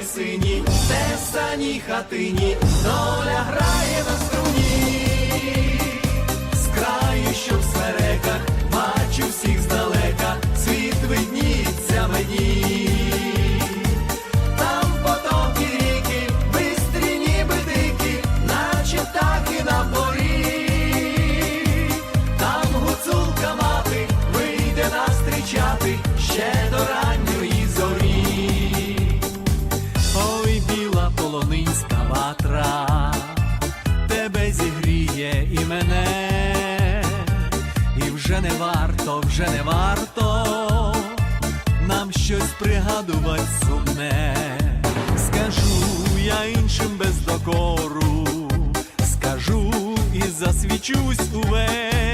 гори сині, те саній хатині, доля грає на струні, з краю, що в смереках, бачу всіх здалека, світ видніться мені. Там потоки ріки, бистрі ніби дикі, наче птахи на порі. Там гуцулка мати вийде нас зустрічати полонинська ватра, тебе зігріє і мене, і вже не варто, вже не варто нам щось пригадувати сумне. Скажу я іншим без докору, скажу і засвічусь увесь.